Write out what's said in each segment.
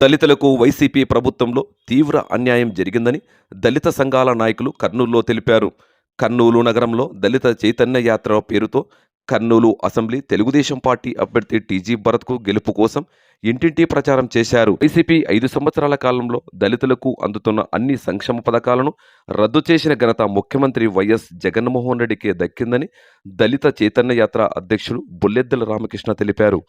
దళితులకు వైసీపీ ప్రభుత్వంలో తీవ్ర అన్యాయం జరిగిందని దళిత సంఘాల నాయకులు కర్నూలులో తెలిపారు. కర్నూలు నగరంలో దళిత చైతన్య యాత్ర పేరుతో కర్నూలు అసెంబ్లీ తెలుగుదేశం పార్టీ అభ్యర్థి టీజీ భరత్కు గెలుపు కోసం ఇంటింటి ప్రచారం చేశారు. వైసీపీ ఐదు సంవత్సరాల కాలంలో దళితులకు అందుతున్న అన్ని సంక్షేమ పథకాలను రద్దు చేసిన ఘనత ముఖ్యమంత్రి వైఎస్ జగన్మోహన్ రెడ్డికే దక్కిందని దళిత చైతన్య యాత్ర అధ్యక్షుడు బుల్లెద్దల రామకృష్ణ తెలిపారు.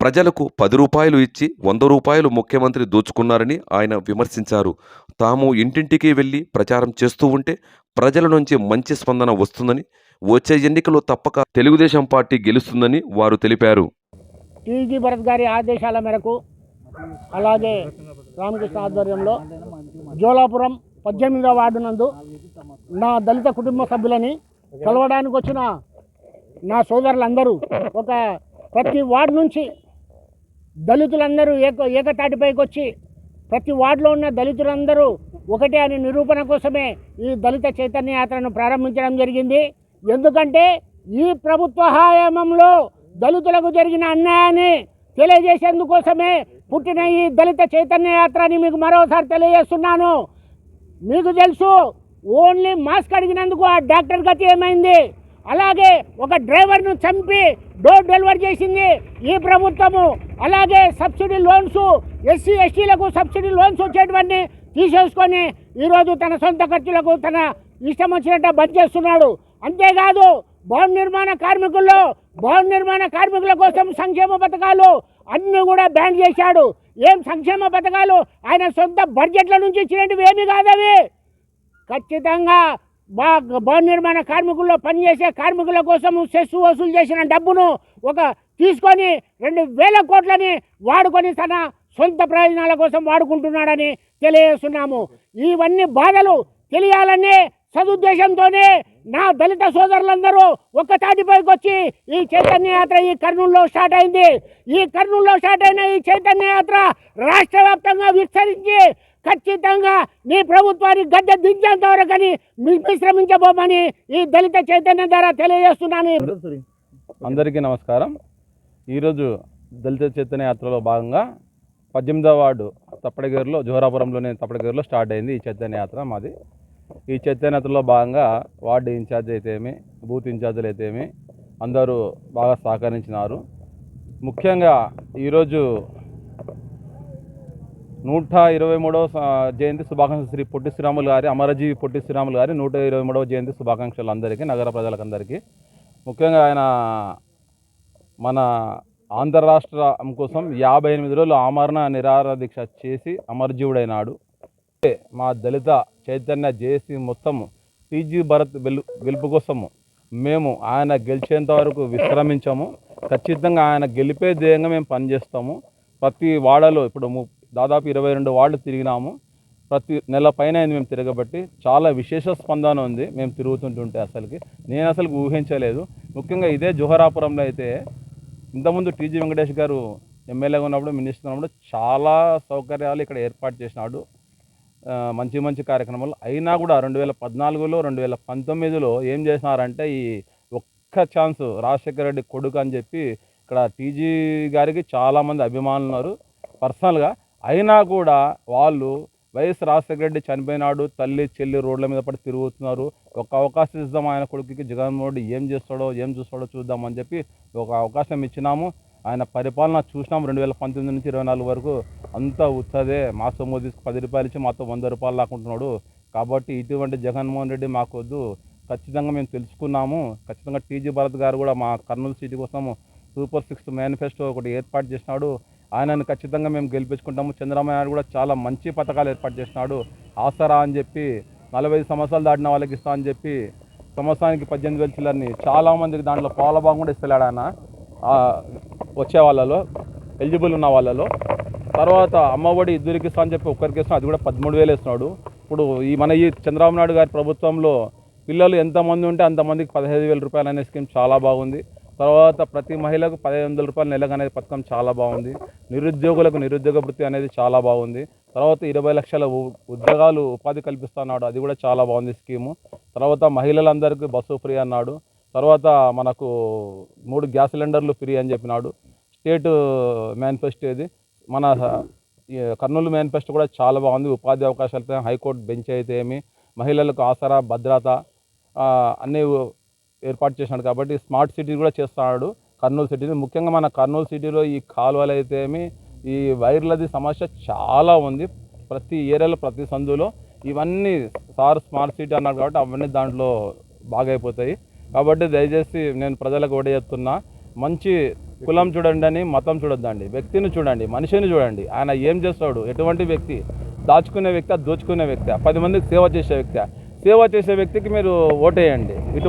ప్రజలకు పది రూపాయలు ఇచ్చి వంద రూపాయలు ముఖ్యమంత్రి దోచుకున్నారని ఆయన విమర్శించారు. తాము ఇంటింటికి వెళ్ళి ప్రచారం చేస్తూ ఉంటే ప్రజల నుంచి మంచి స్పందన వస్తుందని వచ్చే ఎన్నికల్లో తప్పక తెలుగుదేశం పార్టీ గెలుస్తుందని వారు తెలిపారు. టీజీ భరత్ గారి ఆదేశాల మేరకు అలాగే రామకృష్ణ ఆధ్వర్యంలో జోలాపురం పద్దెనిమిదవ వార్డు నందు నా దళిత కుటుంబ సభ్యులని కలవడానికి వచ్చిన నా సోదరులందరూ ఒక ప్రతి వార్డు నుంచి దళితులందరూ ఏక ఏకతాటిపైకి వచ్చి ప్రతి వార్డులో ఉన్న దళితులందరూ ఒకటే అని నిరూపణ కోసమే ఈ దళిత చైతన్య యాత్రను ప్రారంభించడం జరిగింది. ఎందుకంటే ఈ ప్రభుత్వ హయాంలో దళితులకు జరిగిన అన్యాయాన్ని తెలియజేసేందుకోసమే పుట్టిన ఈ దళిత చైతన్య యాత్రని మీకు మరోసారి తెలియజేస్తున్నాను. మీకు తెలుసు ఓన్లీ మాస్క్ అడిగినందుకు ఆ డాక్టర్ గతి ఏమైంది? అలాగే ఒక డ్రైవర్ను చంపి డోర్ డెలివరీ చేసింది ఈ ప్రభుత్వము. అలాగే సబ్సిడీ లోన్స్ ఎస్సీ ఎస్టీలకు సబ్సిడీ లోన్స్ వచ్చేటువంటి తీసేసుకొని ఈరోజు తన సొంత ఖర్చులకు తన ఇష్టం వచ్చినట్టు బంద్ చేస్తున్నాడు. అంతేకాదు భవన నిర్మాణ కార్మికుల్లో భవన నిర్మాణ కార్మికుల కోసం సంక్షేమ పథకాలు అన్నీ కూడా బ్యాన్ చేశాడు. ఏం సంక్షేమ పథకాలు? ఆయన సొంత బడ్జెట్ల నుంచి ఇచ్చినవి ఏమీ కాదవి. ఖచ్చితంగా బా భవన నిర్మాణ కార్మికుల్లో పనిచేసే కార్మికుల కోసం సెస్ వసూలు చేసిన డబ్బును ఒక తీసుకొని రెండు వేల కోట్లని వాడుకొని తన సొంత ప్రయోజనాల కోసం వాడుకుంటున్నాడని తెలియజేస్తున్నాము. ఇవన్నీ బాధలు తెలియాలనే సదుద్దేశంతోనే నా దళిత సోదరులందరూ ఒక్క తాటిపైకి వచ్చి ఈ చైతన్య యాత్ర ఈ కర్నూలులో స్టార్ట్ అయింది. ఈ కర్నూలులో స్టార్ట్ అయిన ఈ చైతన్య యాత్ర రాష్ట్ర వ్యాప్తంగా విస్తరించి ఖచ్చితంగా మీ ప్రభుత్వాన్ని గడ్డ దించేంత వరకని విశ్రమించబోమని ఈ దళిత చైతన్య ద్వారా తెలియజేస్తున్నాను. అందరికీ నమస్కారం. ఈరోజు దళిత చైతన్య యాత్రలో భాగంగా పద్దెనిమిదవ వార్డు తప్పడగేరులో జోహరాపురంలోని తప్పడగేరులో స్టార్ట్ అయింది ఈ చైతన్య యాత్ర మాది. ఈ చైతన్య యాత్రలో భాగంగా వార్డు ఇన్ఛార్జ్ అయితేమి బూత్ ఇన్ఛార్జీలు అయితేమి అందరూ బాగా సహకరించినారు. ముఖ్యంగా ఈరోజు నూట ఇరవై మూడవ స- జయంతి శుభాకాంక్షలు శ్రీ పొట్టి శ్రీరాములు గారి అమరజీవి పొట్టి శ్రీరాములు గారి నూట ఇరవై మూడవ జయంతి శుభాకాంక్షలు అందరికీ నగర ప్రజలకందరికీ ముఖ్యంగా ఆయన మన ఆంధ్ర రాష్ట్రం కోసం యాభై ఎనిమిది రోజులు ఆమరణ నిరాహార దీక్ష చేసి అమరజీవుడైనాడు. మా దళిత చైతన్య జేసీ మొత్తము టీజీ భరత్ వెలు గెలుపు కోసము మేము ఆయన గెలిచేంత వరకు విశ్రమించము. ఖచ్చితంగా ఆయన గెలిపే ధ్యేయంగా మేము పనిచేస్తాము. ప్రతి వాడలో ఇప్పుడు ము- దాదాపు ఇరవై రెండు వాళ్ళు తిరిగినాము. ప్రతి నెల పైన అయింది మేము తిరగబట్టి. చాలా విశేష స్పందన ఉంది మేము తిరుగుతుంటుంటే అసలుకి. నేను అసలు ఊహించలేదు. ముఖ్యంగా ఇదే జోహరాపురంలో అయితే ఇంతకుముందు టీజీ వెంకటేష్ గారు ఎమ్మెల్యేగా ఉన్నప్పుడు మినిస్టర్ ఉన్నప్పుడు చాలా సౌకర్యాలు ఇక్కడ ఏర్పాటు చేసినాడు. మంచి మంచి కార్యక్రమాలు. అయినా కూడా రెండు వేల పద్నాలుగులో రెండు వేల పంతొమ్మిదిలో ఏం చేసినారంటే ఈ ఒక్క ఛాన్స్ రాజశేఖర రెడ్డి కొడుకు అని చెప్పి ఇక్కడ టీజీ గారికి చాలామంది అభిమానులు ఉన్నారు. పర్సనల్గా అయినా కూడా వాళ్ళు వైఎస్ రాజశేఖర రెడ్డి చనిపోయినాడు తల్లి చెల్లి రోడ్ల మీద పడి తిరుగుతున్నారు. ఒక అవకాశం ఇద్దాం ఆయన కొడుకుకి జగన్మోహన్ రెడ్డి ఏం చేస్తాడో ఏం చూస్తాడో చూద్దామని చెప్పి ఒక అవకాశం ఇచ్చినాము. ఆయన పరిపాలన చూసినాం రెండు వేల పంతొమ్మిది నుంచి ఇరవై నాలుగు వరకు. అంతా ఉత్తదే. మా సొమ్ము తీసుకు పది రూపాయలు ఇచ్చి మాతో వంద రూపాయలు లాక్కుంటున్నాడు కాబట్టి ఇటువంటి జగన్మోహన్ రెడ్డి మాకొద్దు ఖచ్చితంగా మేము తెలుసుకున్నాము. ఖచ్చితంగా టీజీ భరత్ గారు కూడా మా కర్నూలు సిటీ కోసం సూపర్ సిక్స్ మేనిఫెస్టో ఒకటి ఏర్పాటు చేసినాడు. ఆయనను ఖచ్చితంగా మేము గెలిపించుకుంటాము. చంద్రబాబు నాయుడు కూడా చాలా మంచి పథకాలు ఏర్పాటు చేసినాడు. ఆసరా అని చెప్పి నలభై సంవత్సరాలు దాటిన వాళ్ళకి ఇస్తా అని చెప్పి సంవత్సరానికి పద్దెనిమిది వేల చిల్లర్ని చాలామందికి దాంట్లో పాల భాగం కూడా ఇస్తలేడు ఆయన. వచ్చే వాళ్ళలో ఎలిజిబుల్ ఉన్న వాళ్ళలో. తర్వాత అమ్మఒడి ఇద్దరికి ఇస్తా అని చెప్పి ఒక్కరికి ఇస్తాం అది కూడా పదమూడు వేలు ఇస్తున్నాడు ఇప్పుడు ఈ మన ఈ చంద్రబాబు నాయుడు గారి ప్రభుత్వంలో పిల్లలు ఎంతమంది ఉంటే అంతమందికి పదహైదు వేల రూపాయలు అనే స్కీమ్ చాలా బాగుంది. తర్వాత ప్రతి మహిళకు పదిహేను వందల రూపాయలు నెలకు అనేది పథకం చాలా బాగుంది. నిరుద్యోగులకు నిరుద్యోగ వృత్తి అనేది చాలా బాగుంది. తర్వాత ఇరవై లక్షల ఉ- ఉద్యోగాలు ఉపాధి కల్పిస్తున్నాడు. అది కూడా చాలా బాగుంది స్కీము. తర్వాత మహిళలందరికీ బస్సు ఫ్రీ అన్నాడు. తర్వాత మనకు మూడు గ్యాస్ సిలిండర్లు ఫ్రీ అని చెప్పినాడు. స్టేట్ మేనిఫెస్టో ఇది మన కర్నూలు మేనిఫెస్టో కూడా చాలా బాగుంది. ఉపాధి అవకాశాలు హైకోర్టు బెంచ్ అయితే ఏమి? మహిళలకు ఆసరా భద్రత అన్ని అన్నీ ఏర్పాటు చేసినాడు కాబట్టి స్మార్ట్ సిటీ కూడా చేస్తున్నాడు. కర్నూలు సిటీని. ముఖ్యంగా మన కర్నూలు సిటీలో ఈ కాలువలు అయితే ఏమి ఈ వైర్లది సమస్య చాలా ఉంది. ప్రతి ఏరియాలో ప్రతి సందులో ఇవన్నీ సార్ స్మార్ట్ సిటీ అన్నారు కాబట్టి అవన్నీ దాంట్లో బాగైపోతాయి. కాబట్టి దయచేసి నేను ప్రజలకు ఒకటి చెప్తున్నా మంచి కులం చూడండి అని మతం చూడొద్దండి. వ్యక్తిని చూడండి మనిషిని చూడండి. ఆయన ఏం చేస్తాడు? ఎటువంటి వ్యక్తి? దాచుకునే వ్యక్తి దోచుకునే వ్యక్తి పది మందికి సేవ చేసే వ్యక్తి. సేవ చేసే వ్యక్తికి మీరు ఓటేయండి. ఇటు